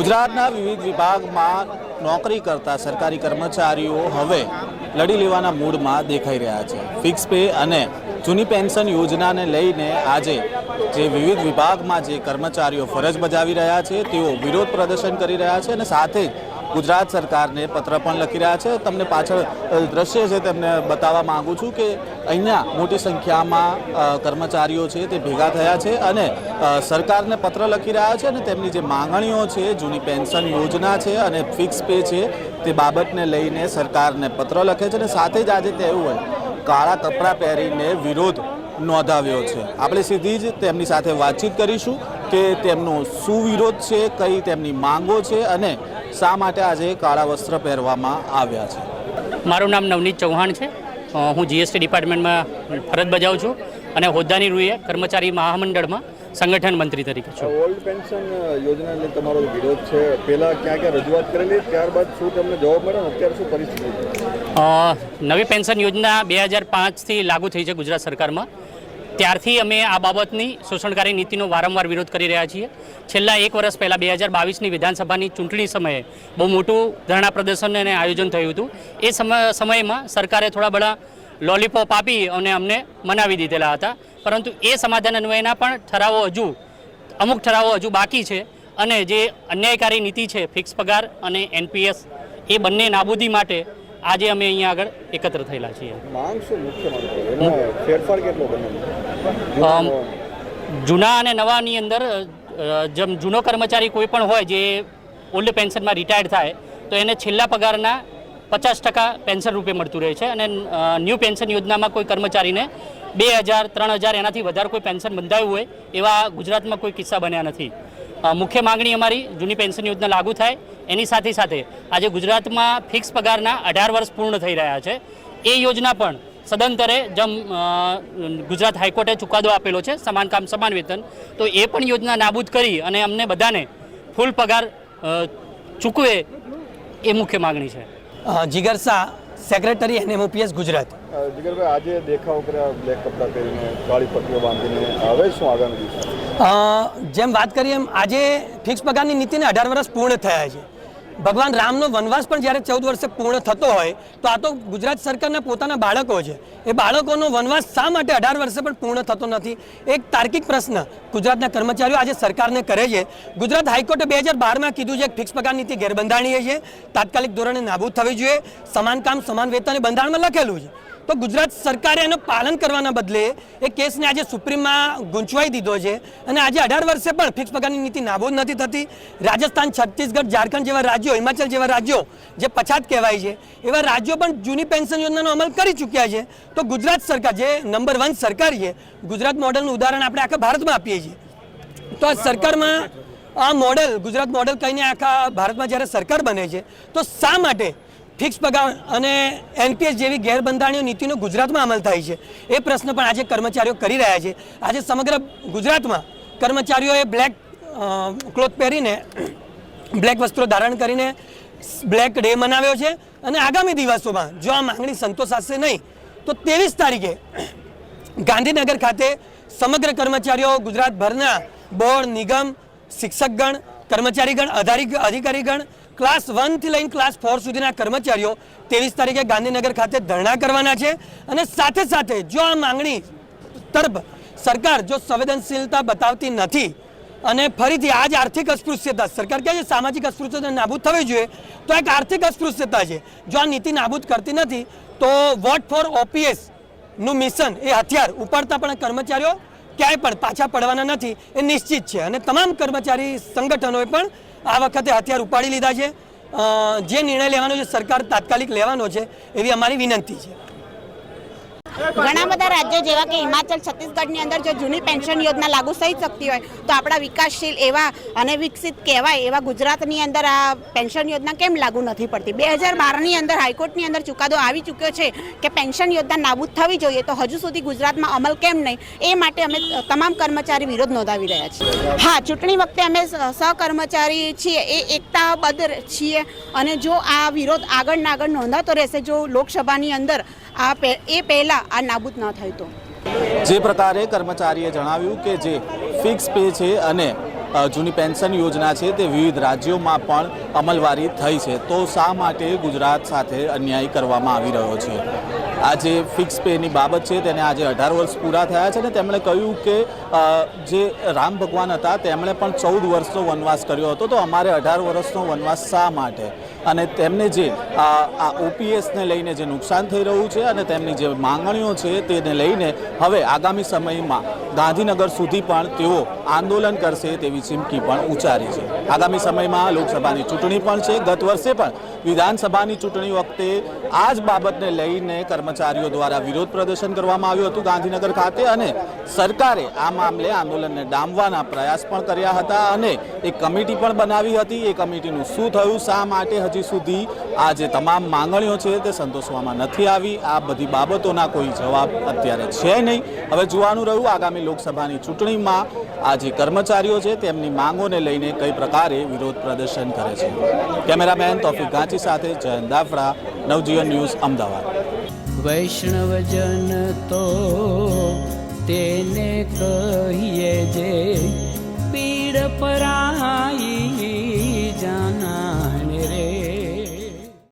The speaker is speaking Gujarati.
ગુજરાતના વિવિધ વિભાગમાં નોકરી કરતા સરકારી કર્મચારીઓ હવે લડી લેવાના મૂડમાં દેખાઈ રહ્યા છે. ફિક્સ પે અને જૂની પેન્શન યોજનાને લઈને આજે જે વિવિધ વિભાગમાં જે કર્મચારીઓ ફરજ બજાવી રહ્યા છે, તેઓ વિરોધ પ્રદર્શન કરી રહ્યા છે અને સાથે જ ગુજરાત સરકારને પત્ર પણ લખી રહ્યા છે. તમને પાછળ દ્રશ્ય છે તેમને બતાવવા માગું છું કે અહીંયા મોટી સંખ્યામાં કર્મચારીઓ છે તે ભેગા થયા છે અને સરકારને પત્ર લખી રહ્યા છે અને તેમની જે માંગણીઓ છે, જૂની પેન્શન યોજના છે અને ફિક્સ પે છે તે બાબતને લઈને સરકારને પત્ર લખે છે અને સાથે જ આજે તેવું હોય, કાળા કપડાં પહેરીને વિરોધ નોંધાવ્યો છે. આપણે સીધી જ તેમની સાથે વાતચીત કરીશું. કે તેમનો શું વિરોધ છે કઈ તેમની માંગો છે અને શા માટે આજે કાળા વસ્ત્ર પહેરવામાં આવ્યા છે? મારું નામ નવનીત ચૌહાણ છે. હું જીએસટી ડિપાર્ટમેન્ટમાં ફરજ બજાવું છું અને હોદ્દાની રૂએ કર્મચારી મહામંડળમાં સંગઠન મંત્રી તરીકે છું. ઓલ્ડ પેન્શન યોજનાને તમારો વિરોધ છે. પહેલા ક્યાં ક્યાં રજૂઆત કરેલી ત્યારબાદ શું તમને જવાબ મળ્યો અત્યારે શું પરિસ્થિતિ નવી પેન્શન યોજના બે હજાર પાંચથી લાગુ થઈ છે ગુજરાત સરકારમાં. ત્યારથી અમે આ બાબતની શોષણકારી નીતિનો વારંવાર વિરોધ કરી રહ્યા છીએ. છેલ્લા એક વર્ષ પહેલાં બે હજાર બાવીસની વિધાનસભાની ચૂંટણી સમયે બહુ મોટું ધરણા પ્રદર્શન અને આયોજન થયું હતું. એ સમય સમયમાં સરકારે થોડા બધા લોલીપોપ આપી અને અમને મનાવી દીધેલા હતા. પરંતુ એ સમાધાન અન્વયના પણ ઠરાવો હજુ, અમુક ઠરાવો હજુ બાકી છે અને જે અન્યાયકારી નીતિ છે, ફિક્સ પગાર અને એનપીએસ, એ બંને નાબૂદી માટે આજે અમે અહીંયા આગળ એકત્ર થયેલા છીએ. માંગ શું મુખ્ય માંગ છે એમાં ફેરફાર કેટલો બને જૂના અને નવાની અંદર જેમ જૂનો કર્મચારી કોઈ પણ હોય જે ઓલ્ડ પેન્શનમાં રિટાયર્ડ થાય તો એને છેલ્લા પગારના પચાસ ટકા પેન્શન રૂપે મળતું રહે છે અને ન્યૂ પેન્શન યોજનામાં કોઈ કર્મચારીને બે હજાર ત્રણ હજાર એનાથી વધારે કોઈ પેન્શન બંધાયું હોય એવા ગુજરાતમાં કોઈ કિસ્સા બન્યા નથી. મુખ્ય માંગણી અમારી જૂની પેન્શન યોજના લાગુ થાય એની સાથે સાથે આજે ગુજરાતમાં ફિક્સ પગારના અઢાર વર્ષ પૂર્ણ થઈ રહ્યા છે. એ યોજના પણ સદંતરે જેમ ગુજરાત હાઈકોર્ટે ચુકાદો આપેલો છે સમાન કામ સમાન વેતન. તો એ પણ યોજના નાબૂદ કરી અને અમને બધાને ફૂલ પગાર ચૂકવે એ મુખ્ય માગણી છે. Jigar Shah secretary NMOPS Gujarat. જીગરભાઈ આજે દેખાવ કર્યા બ્લેક કપડાં પહેરીને કાળી પટ્ટીઓ બાંધીને હવે શું આગામી દિવસ? જેમ વાત કરીએ એમ આજે ફિક્સ પગારની નીતિને અઢાર વર્ષ પૂર્ણ થયા છે. ભગવાન રામનો વનવાસ પણ જ્યારે ચૌદ વર્ષે પૂર્ણ થતો હોય, તો આ તો ગુજરાત સરકારના પોતાના બાળકો છે. એ બાળકોનો વનવાસ શા માટે અઢાર વર્ષે પણ પૂર્ણ થતો નથી? એક તાર્કિક પ્રશ્ન ગુજરાતના કર્મચારીઓ આજે સરકારને કરે છે. ગુજરાત હાઈકોર્ટે બે હજાર બારમાં કીધું છે કે ફિક્સ પગાર નીતિ ગેરબંધારણીય છે. તાત્કાલિક ધોરણે નાબૂદ થવી જોઈએ. સમાન કામ, સમાન વેતન બંધારણમાં લખેલું છે. તો ગુજરાત સરકારે એનું પાલન કરવાના બદલે એ કેસને આજે સુપ્રીમમાં ગૂંચવાઈ દીધો છે. અને આજે અઢાર વર્ષે પણ ફિક્સ પગારની નીતિ નાબૂદ નથી થતી. રાજસ્થાન, છત્તીસગઢ, ઝારખંડ જેવા રાજ્યો, હિમાચલ જેવા રાજ્યો જે પછાત કહેવાય છે, એવા રાજ્યો પણ જૂની પેન્શન યોજનાનો અમલ કરી ચૂક્યા છે. તો ગુજરાત સરકાર જે નંબર વન સરકાર છે, ગુજરાત મોડલનું ઉદાહરણ આપણે આખા ભારતમાં આપીએ છીએ. તો આ સરકારમાં આ મોડેલ ગુજરાત મોડેલ કહીને આખા ભારતમાં જ્યારે સરકાર બને છે, તો શા માટે ફિક્સ પગાર અને એનપીએસ જેવી ગેરબંધારણીય નીતિનો ગુજરાતમાં અમલ થાય છે. એ પ્રશ્ન પણ આજે કર્મચારીઓ કરી રહ્યા છે. આજે સમગ્ર ગુજરાતમાં કર્મચારીઓએ બ્લેક ક્લોથ પહેરીને બ્લેક વસ્ત્રો ધારણ કરીને બ્લેક ડે મનાવ્યો છે. અને આગામી દિવસોમાં જો આ માંગણી સંતોષાશે નહીં, તો ત્રેવીસ તારીખે ગાંધીનગર ખાતે સમગ્ર કર્મચારીઓ ગુજરાતભરના બોર્ડ, નિગમ, શિક્ષકગણ, કર્મચારીગણ અધિકારીગણ ક્લાસ વનથી લઈને ક્લાસ ફોર સુધીના કર્મચારીઓ ત્રેવીસ તારીખે ગાંધીનગર ખાતે ધરણા કરવાના છે. અને સાથે સાથે જો આ માંગણી તરફ સરકાર જો સંવેદનશીલતા બતાવતી નથી અને ફરીથી આ જ આર્થિક અસ્પૃશ્યતા, સરકાર કહે છે સામાજિક અસ્પૃશ્યતા નાબૂદ થવી જોઈએ, તો એક આર્થિક અસ્પૃશ્યતા છે. જો આ નીતિ નાબૂદ કરતી નથી, તો વોટ ફોર ઓપીએસનું મિશન એ હથિયાર ઉપાડતા પણ કર્મચારીઓ ક્યાંય પણ પાછા પડવાના નથી, એ નિશ્ચિત છે. અને તમામ કર્મચારી સંગઠનોએ પણ આ વખતે હથિયાર ઉપાડી લીધા છે. જે નિર્ણય લેવાનો છે, સરકાર તાત્કાલિક લેવાનો છે, એવી અમારી વિનંતી છે. ઘણા બધા રાજ્યો જેવા કે હિમાચલ, છત્તીસગઢની અંદર જો જૂની પેન્શન યોજના લાગુ થઈ શકતી હોય, તો આપણા વિકાસશીલ એવા અને વિકસિત કહેવાય એવા ગુજરાતની અંદર આ પેન્શન યોજના કેમ લાગુ નથી પડતી? બે હજાર બારની અંદર હાઈકોર્ટની અંદર ચુકાદો આવી ચૂક્યો છે કે પેન્શન યોજના નાબૂદ થવી જોઈએ, તો હજુ સુધી ગુજરાતમાં અમલ કેમ નહીં? એ માટે અમે તમામ કર્મચારી વિરોધ નોંધાવી રહ્યા છીએ. હા, ચૂંટણી વખતે અમે સહકર્મચારી છીએ, એ એકતાબદ્ધ છીએ અને જો આ વિરોધ આગળ ને આગળ નોંધાતો રહેશે, જો લોકસભાની અંદર આ એ પહેલાં આ નાબૂદ ન થાય તો. જે પ્રકારે કર્મચારીએ જણાવ્યું કે જે ફિક્સ પે છે અને જૂની પેન્શન યોજના છે તે વિવિધ રાજ્યોમાં પણ અમલવારી થઈ છે. તો શા માટે ગુજરાત સાથે અન્યાય કરવામાં આવી રહ્યો છે? આ જે ફિક્સ પેની બાબત છે, તેને આજે અઢાર વર્ષ પૂરા થયા છે ને તેમણે કહ્યું કે જે રામ ભગવાન હતા તેમણે પણ ચૌદ વર્ષનો વનવાસ કર્યો હતો. તો અમારે અઢાર વર્ષનો વનવાસ શા માટે? અને તેમને જે આ ઓપીએસને લઈને જે નુકસાન થઈ રહ્યું છે અને તેમની જે માંગણીઓ છે તેને લઈને હવે આગામી સમયમાં ગાંધીનગર સુધી પણ તેઓ આંદોલન કરશે તેવી ચીમકી પણ ઉચ્ચારી છે. આગામી સમયમાં લોકસભાની ચૂંટણી પણ છે. ગત વર્ષે પણ વિધાનસભાની ચૂંટણી વખતે આ જ બાબતને લઈને કર્મચારીઓ દ્વારા વિરોધ પ્રદર્શન કરવામાં આવ્યું હતું ગાંધીનગર ખાતે અને સરકારે આ મામલે આંદોલનને ડામવાના પ્રયાસ પણ કર્યા હતા અને એક કમિટી પણ બનાવી હતી. એ કમિટીનું શું થયું, શા માટે હજી સુધી આ જે તમામ માંગણીઓ છે તે સંતોષવામાં નથી આવી? આ બધી બાબતોના કોઈ જવાબ અત્યારે છે નહીં. હવે જોવાનું રહ્યું, આગામી લોકસભાની ચૂંટણીમાં આ જે કર્મચારીઓ છે તેમની માંગોને લઈને કઈ પ્રકારે વિરોધ પ્રદર્શન કરે છે. કેમેરામેન તોફિક ગાંચી સાથે જયંત દાફડા નવજીવન ન્યૂઝ અમદાવાદ. વૈષ્ણવજન તો તેને કહીએ જે પીડ પરાઈ